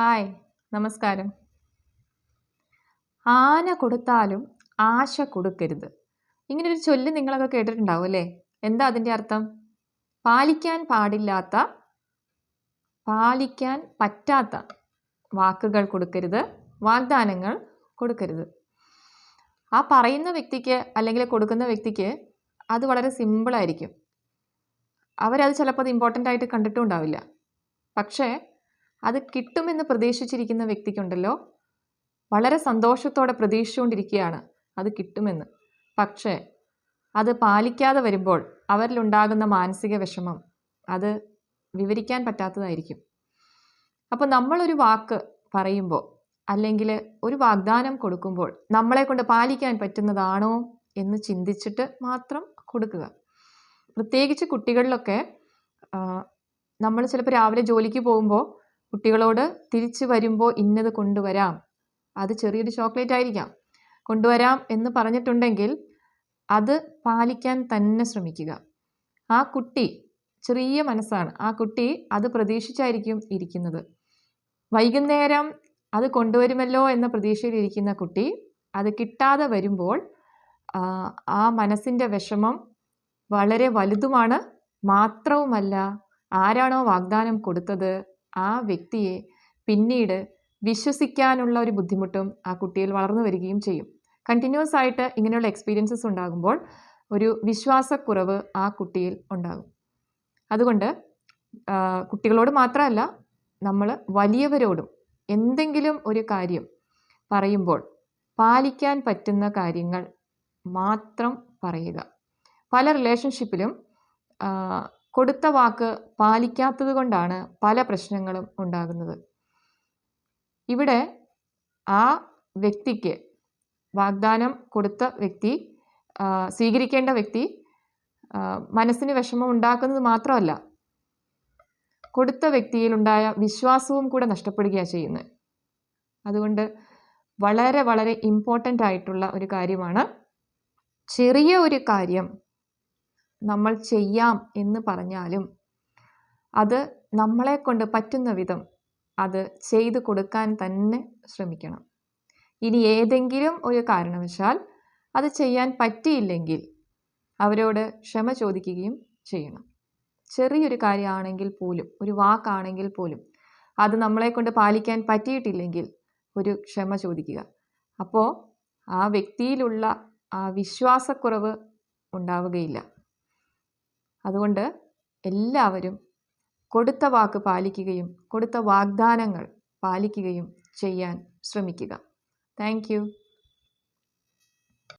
Hi നമസ്കാരം. ആന കൊടുത്താലും ആശ കൊടുക്കരുത്. ഇങ്ങനൊരു ചൊല്ല് നിങ്ങളൊക്കെ കേട്ടിട്ടുണ്ടാവും അല്ലേ? എന്താ അതിന്റെ അർത്ഥം? പാലിക്കാൻ പാടില്ലാത്ത പാലിക്കാൻ പറ്റാത്ത വാക്കുകൾ കൊടുക്കരുത് വാഗ്ദാനങ്ങൾ കൊടുക്കരുത്. ആ പറയുന്ന വ്യക്തിക്ക് അല്ലെങ്കിൽ കൊടുക്കുന്ന വ്യക്തിക്ക് അത് വളരെ സിമ്പിളായിരിക്കും അവരത് ചിലപ്പോൾ അത് ഇമ്പോർട്ടന്റ് ആയിട്ട് കണ്ടിട്ടും ഉണ്ടാവില്ല. പക്ഷേ അത് കിട്ടുമെന്ന് പ്രതീക്ഷിച്ചിരിക്കുന്ന വ്യക്തിക്കുണ്ടല്ലോ. വളരെ സന്തോഷത്തോടെ പ്രതീക്ഷിച്ചുകൊണ്ടിരിക്കുകയാണ് അത് കിട്ടുമെന്ന്. പക്ഷേ അത് പാലിക്കാതെ വരുമ്പോൾ അവരിലുണ്ടാകുന്ന മാനസിക വിഷമം അത് വിവരിക്കാൻ പറ്റാത്തതായിരിക്കും. അപ്പോൾ നമ്മളൊരു വാക്ക് പറയുമ്പോൾ അല്ലെങ്കിൽ ഒരു വാഗ്ദാനം കൊടുക്കുമ്പോൾ നമ്മളെ കൊണ്ട് പാലിക്കാൻ പറ്റുന്നതാണോ എന്ന് ചിന്തിച്ചിട്ട് മാത്രം കൊടുക്കുക. പ്രത്യേകിച്ച് കുട്ടികളിലൊക്കെ നമ്മൾ ചിലപ്പോൾ രാവിലെ ജോലിക്ക് പോകുമ്പോൾ കുട്ടികളോട് തിരിച്ചു വരുമ്പോൾ ഇന്നത് കൊണ്ടുവരാം. അത് ചെറിയൊരു ചോക്ലേറ്റ് ആയിരിക്കാം. കൊണ്ടുവരാം എന്ന് പറഞ്ഞിട്ടുണ്ടെങ്കിൽ അത് പാലിക്കാൻ തന്നെ ശ്രമിക്കുക. ആ കുട്ടി ചെറിയ മനസ്സാണ്. ആ കുട്ടി അത് പ്രതീക്ഷിച്ചായിരിക്കും ഇരിക്കുന്നത്. വൈകുന്നേരം അത് കൊണ്ടുവരുമല്ലോ എന്ന പ്രതീക്ഷയിലിരിക്കുന്ന കുട്ടി അത് കിട്ടാതെ വരുമ്പോൾ ആ മനസ്സിന്റെ വിഷമം വളരെ വലുതുമാണ്. മാത്രവുമല്ല ആരാണോ വാഗ്ദാനം കൊടുത്തത്? ആ വ്യക്തിയെ പിന്നീട് വിശ്വസിക്കാനുള്ള ഒരു ബുദ്ധിമുട്ടും ആ കുട്ടിയിൽ വളർന്നു വരികയും ചെയ്യും. കണ്ടിന്യൂസ് ആയിട്ട് ഇങ്ങനെയുള്ള എക്സ്പീരിയൻസസ് ഉണ്ടാകുമ്പോൾ ഒരു വിശ്വാസക്കുറവ് ആ കുട്ടിയിൽ ഉണ്ടാകും. അതുകൊണ്ട് കുട്ടികളോട് മാത്രമല്ല നമ്മൾ വലിയവരോടും എന്തെങ്കിലും ഒരു കാര്യം പറയുമ്പോൾ പാലിക്കാൻ പറ്റുന്ന കാര്യങ്ങൾ മാത്രം പറയുക. പല റിലേഷൻഷിപ്പിലും കൊടുത്ത വാക്ക് പാലിക്കാത്തത് കൊണ്ടാണ് പല പ്രശ്നങ്ങളും ഉണ്ടാകുന്നത്. ഇവിടെ ആ വ്യക്തിക്ക് വാഗ്ദാനം കൊടുത്ത വ്യക്തി സ്വീകരിക്കേണ്ട വ്യക്തി മനസ്സിന് വിഷമം ഉണ്ടാക്കുന്നത് മാത്രമല്ല കൊടുത്ത വ്യക്തിയിൽ വ്യക്തിയിലുണ്ടായ വിശ്വാസവും കൂടെ നഷ്ടപ്പെടുകയാണ് ചെയ്യുന്നത്. അതുകൊണ്ട് വളരെ വളരെ ഇമ്പോർട്ടന്റ് ആയിട്ടുള്ള ഒരു കാര്യമാണ് ചെറിയ ഒരു കാര്യം നമ്മൾ ചെയ്യാം എന്ന് പറഞ്ഞാലും അത് നമ്മളെ കൊണ്ട് പറ്റുന്ന വിധം അത് ചെയ്തു കൊടുക്കാൻ തന്നെ ശ്രമിക്കണം. ഇനി ഏതെങ്കിലും ഒരു കാരണവശാൽ അത് ചെയ്യാൻ പറ്റിയില്ലെങ്കിൽ അവരോട് ക്ഷമ ചോദിക്കുകയും ചെയ്യണം. ചെറിയൊരു കാര്യമാണെങ്കിൽ പോലും ഒരു വാക്കാണെങ്കിൽ പോലും അത് നമ്മളെ കൊണ്ട് പാലിക്കാൻ പറ്റിയിട്ടില്ലെങ്കിൽ ഒരു ക്ഷമ ചോദിക്കുക. അപ്പോൾ ആ വ്യക്തിയിലുള്ള ആ വിശ്വാസക്കുറവ് ഉണ്ടാവുകയില്ല. അതുകൊണ്ട് എല്ലാവരും കൊടുത്ത വാക്ക് പാലിക്കുകയും കൊടുത്ത വാഗ്ദാനങ്ങൾ പാലിക്കുകയും ചെയ്യാൻ ശ്രമിക്കുക. താങ്ക്